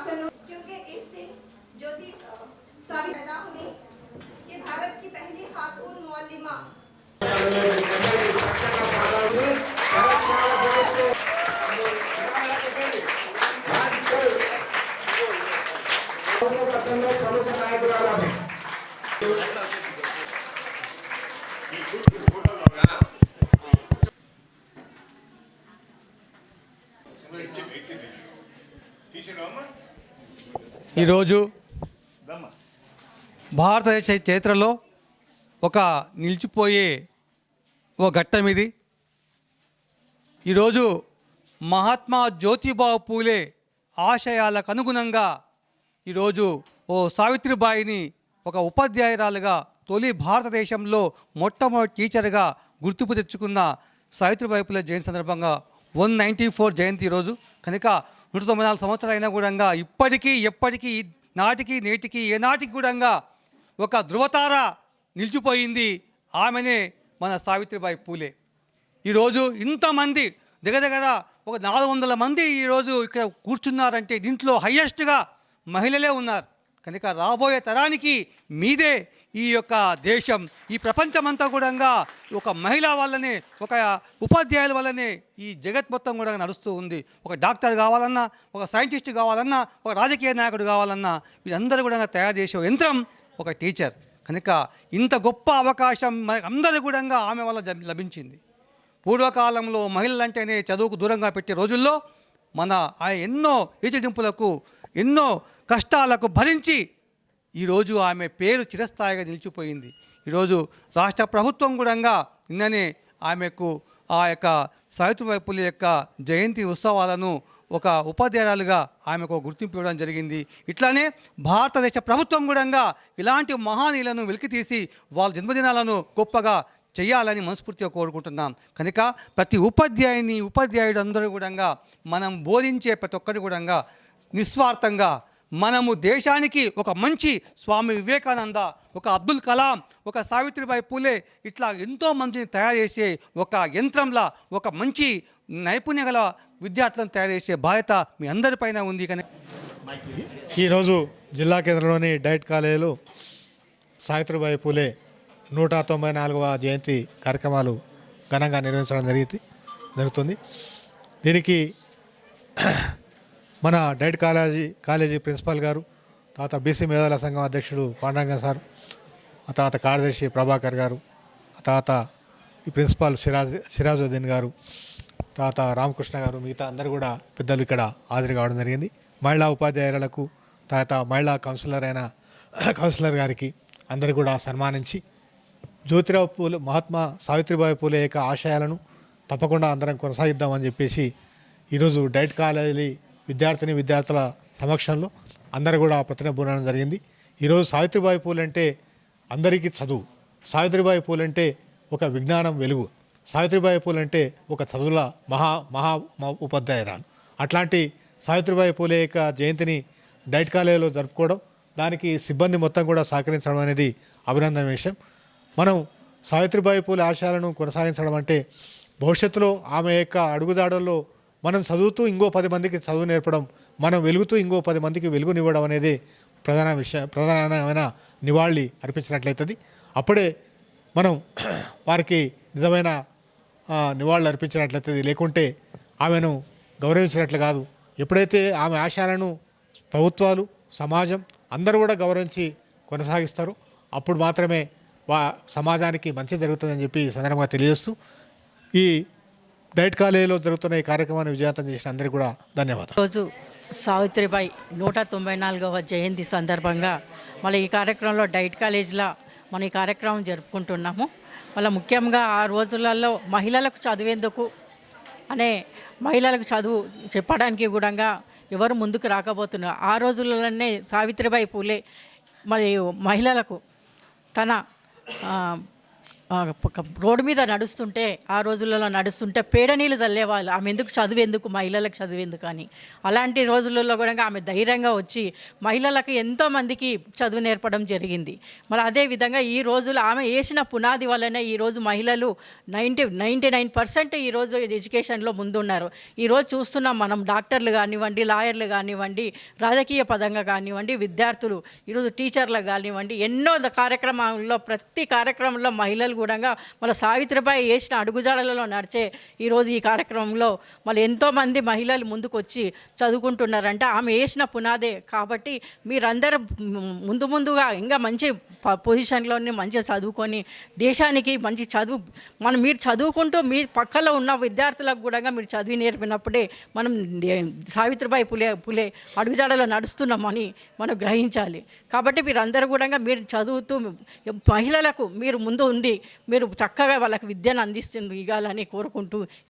Afternoon क्योंकि इस दिन ज्योति साबित पैदा हुई ये भारत की पहली खातून मौलिमा తీసేనా అమ్మా ఈరోజు భారతదేశ చరిత్రలో ఒక నిలిచిపోయే ఓ ఘట్టం ఇది. ఈరోజు మహాత్మా జ్యోతిబాబు పూలే ఆశయాలకు అనుగుణంగా ఈరోజు ఓ సావిత్రిబాయిని ఒక ఉపాధ్యాయురాలుగా తొలి భారతదేశంలో మొట్టమొదటి టీచర్గా గుర్తింపు తెచ్చుకున్న సావిత్రిబాయి పూలే జయంతి సందర్భంగా వన్ నైంటీ ఫోర్ జయంతి ఈరోజు కనుక నూట తొంభై నాలుగు సంవత్సరాలు అయినా కూడా ఇప్పటికీ ఎప్పటికీ నాటికి నేటికి ఏనాటికి కూడా ఒక ధృవతార నిలిచిపోయింది ఆమెనే మన సావిత్రిబాయి పూలే. ఈరోజు ఇంతమంది దగ్గర దగ్గర ఒక నాలుగు వందల మంది ఈరోజు ఇక్కడ కూర్చున్నారంటే దీంట్లో హయ్యెస్ట్గా మహిళలే ఉన్నారు. కనుక రాబోయే తరానికి మీదే ఈ యొక్క దేశం ఈ ప్రపంచమంతా కూడా ఒక మహిళ వల్లనే ఒక ఉపాధ్యాయుల వల్లనే ఈ జగత్ మొత్తం కూడా నడుస్తూ ఉంది. ఒక డాక్టర్ కావాలన్నా ఒక సైంటిస్ట్ కావాలన్నా ఒక రాజకీయ నాయకుడు కావాలన్నా వీరందరూ కూడా తయారు చేసే యంత్రం ఒక టీచర్. కనుక ఇంత గొప్ప అవకాశం మనకు అందరూ కూడా ఆమె వల్ల లభించింది. పూర్వకాలంలో మహిళలంటేనే చదువుకు దూరంగా పెట్టే రోజుల్లో మన ఆ ఎన్నో ఈచడింపులకు ఎన్నో కష్టాలకు భరించి ఈరోజు ఆమె పేరు చిరస్థాయిగా నిలిచిపోయింది. ఈరోజు రాష్ట్ర ప్రభుత్వం కూడా నిన్ననే ఆమెకు ఆ యొక్క సావిత్రిబాయి పులి యొక్క జయంతి ఉత్సవాలను ఒక ఉపాధ్యాయురాలుగా ఆమెకు గుర్తింపు ఇవ్వడం జరిగింది. ఇట్లానే భారతదేశ ప్రభుత్వం కూడా ఇలాంటి మహానీయులను వెలికితీసి వాళ్ళ జన్మదినాలను గొప్పగా చేయాలని మనస్ఫూర్తిగా కోరుకుంటున్నాం. కనుక ప్రతి ఉపాధ్యాయుని ఉపాధ్యాయుడు అందరూ కూడా మనం బోధించే ప్రతి ఒక్కటి కూడా నిస్వార్థంగా మనము దేశానికి ఒక మంచి స్వామి వివేకానంద ఒక అబ్దుల్ కలాం ఒక సావిత్రిబాయి పూలే ఇట్లా ఎంతో మందిని తయారు చేసే ఒక యంత్రంలా ఒక మంచి నైపుణ్య గల విద్యార్థులను తయారు చేసే బాధ్యత మీ అందరిపైన ఉంది. కానీ ఈరోజు జిల్లా కేంద్రంలోని డైట్ కాలేజీలో సావిత్రిబాయి పూలే నూట తొంభై నాలుగవ జయంతి కార్యక్రమాలు ఘనంగా నిర్వహించడం జరిగింది జరుగుతుంది. దీనికి మన డైట్ కాలేజీ కాలేజీ ప్రిన్సిపాల్ గారు తర్వాత బీసీ మేధావుల సంఘం అధ్యక్షుడు పాండరంగ సార్ ఆ తర్వాత కార్యదర్శి ప్రభాకర్ గారు ఆ తర్వాత ఈ ప్రిన్సిపాల్ సిరాజ్ సిరాజుద్దీన్ గారు తర్వాత రామకృష్ణ గారు మిగతా అందరు కూడా పెద్దలు ఇక్కడ హాజరు కావడం జరిగింది. మహిళా ఉపాధ్యాయులకు తర్వాత మహిళా కౌన్సిలర్ అయిన కౌన్సిలర్ గారికి అందరు కూడా సన్మానించి జ్యోతిరావు పూలే మహాత్మా సావిత్రిబాయి పూలే యొక్క ఆశయాలను తప్పకుండా అందరం కొనసాగిద్దామని చెప్పేసి ఈరోజు డైట్ కాలేజీ విద్యార్థిని విద్యార్థుల సమక్షంలో అందరూ కూడా ప్రతినబూనడం జరిగింది. ఈరోజు సావిత్రిబాయి పూలంటే అంటే అందరికీ చదువు. సావిత్రిబాయి పూలంటే అంటే ఒక విజ్ఞానం వెలుగు. సావిత్రిబాయి పూలంటే అంటే ఒక చదువుల మహా మహా ఉపాధ్యాయురాలు. అట్లాంటి సావిత్రిబాయి పూలే యొక్క జయంతిని డైట్ కాలేజీలో జరుపుకోవడం దానికి సిబ్బంది మొత్తం కూడా సహకరించడం అనేది అభినందన విషయం. మనం సావిత్రిబాయి పూల ఆశయాలను కొనసాగించడం అంటే భవిష్యత్తులో ఆమె యొక్క అడుగుదాడల్లో మనం చదువుతూ ఇంకో పది మందికి చదువు నేర్పడం మనం వెలుగుతూ ఇంకో పది మందికి వెలుగునివ్వడం అనేది ప్రధాన విషయ ప్రధానమైన నివాళి అర్పించినట్లయితుంది. అప్పుడే మనం వారికి నిజమైన నివాళులు అర్పించినట్లయితుంది. లేకుంటే ఆమెను గౌరవించినట్లు కాదు. ఎప్పుడైతే ఆమె ఆశయాలను ప్రభుత్వాలు సమాజం అందరూ కూడా గౌరవించి కొనసాగిస్తారు అప్పుడు మాత్రమే సమాజానికి మంచి జరుగుతుందని చెప్పి సందర్భంగా తెలియజేస్తూ ఈ డైట్ కాలేజీలో జరుగుతున్న ఈ కార్యక్రమాన్ని విజయవంతం చేసిన అందరికీ కూడా ధన్యవాదాలు. రోజు సావిత్రిబాయి నూట తొంభై నాలుగవ జయంతి సందర్భంగా మళ్ళీ ఈ కార్యక్రమంలో డైట్ కాలేజీలో మనం ఈ కార్యక్రమం జరుపుకుంటున్నాము. మళ్ళీ ముఖ్యంగా ఆ రోజులలో మహిళలకు చదివేందుకు అనే మహిళలకు చదువు చెప్పడానికి కూడా ఎవరు ముందుకు రాకపోతున్నారు. ఆ రోజులలోనే సావిత్రిబాయి పూలే మరి మహిళలకు తన ఆ, ఆ, ఒక రోడ్డు మీద నడుస్తుంటే ఆ రోజులలో నడుస్తుంటే పేడ నీళ్ళు చల్లేవాళ్ళు. ఆమె ఎందుకు చదువు ఎందుకు మహిళలకు చదువు ఎందుకు అని. అలాంటి రోజులలో కూడా ఆమె ధైర్యంగా వచ్చి మహిళలకు ఎంతోమందికి చదువు నేర్పడం జరిగింది. మరి అదే విధంగా ఈ రోజులు ఆమె వేసిన పునాది వల్లనే ఈరోజు మహిళలు నైంటీ నైంటీ నైన్ పర్సెంట్ ఈరోజు ఎడ్యుకేషన్లో ముందున్నారు. ఈరోజు చూస్తున్నాం మనం డాక్టర్లు కానివ్వండి లాయర్లు కానివ్వండి రాజకీయ పదంగా కానివ్వండి విద్యార్థులు ఈరోజు టీచర్లు కానివ్వండి ఎన్నో కార్యక్రమాల్లో ప్రతి కార్యక్రమంలో మహిళలు అనుగుణంగా మన సావిత్రిబాయి వేసిన అడుగుజాడలలో నడిచే ఈరోజు ఈ కార్యక్రమంలో మళ్ళీ ఎంతోమంది మహిళలు ముందుకొచ్చి చదువుకుంటున్నారంటే ఆమె వేసిన పునాదే. కాబట్టి మీరందరూ ముందు ముందుగా ఇంకా మంచి పొజిషన్లోనే పొజిషన్లోని మంచిగా చదువుకొని దేశానికి మంచి చదువు మనం మీరు చదువుకుంటూ మీ పక్కలో ఉన్న విద్యార్థులకు కూడా మీరు చదివి నేర్పినప్పుడే మనం సావిత్రిబాయి పులే పులే అడుగుజాడలో నడుస్తున్నామని మనం గ్రహించాలి. కాబట్టి మీరందరూ కూడా మీరు చదువుతూ మహిళలకు మీరు ముందు ఉండి మీరు చక్కగా వాళ్ళకి విద్యను అందిస్తుంది ఇవ్వాలని కోరుకుంటూ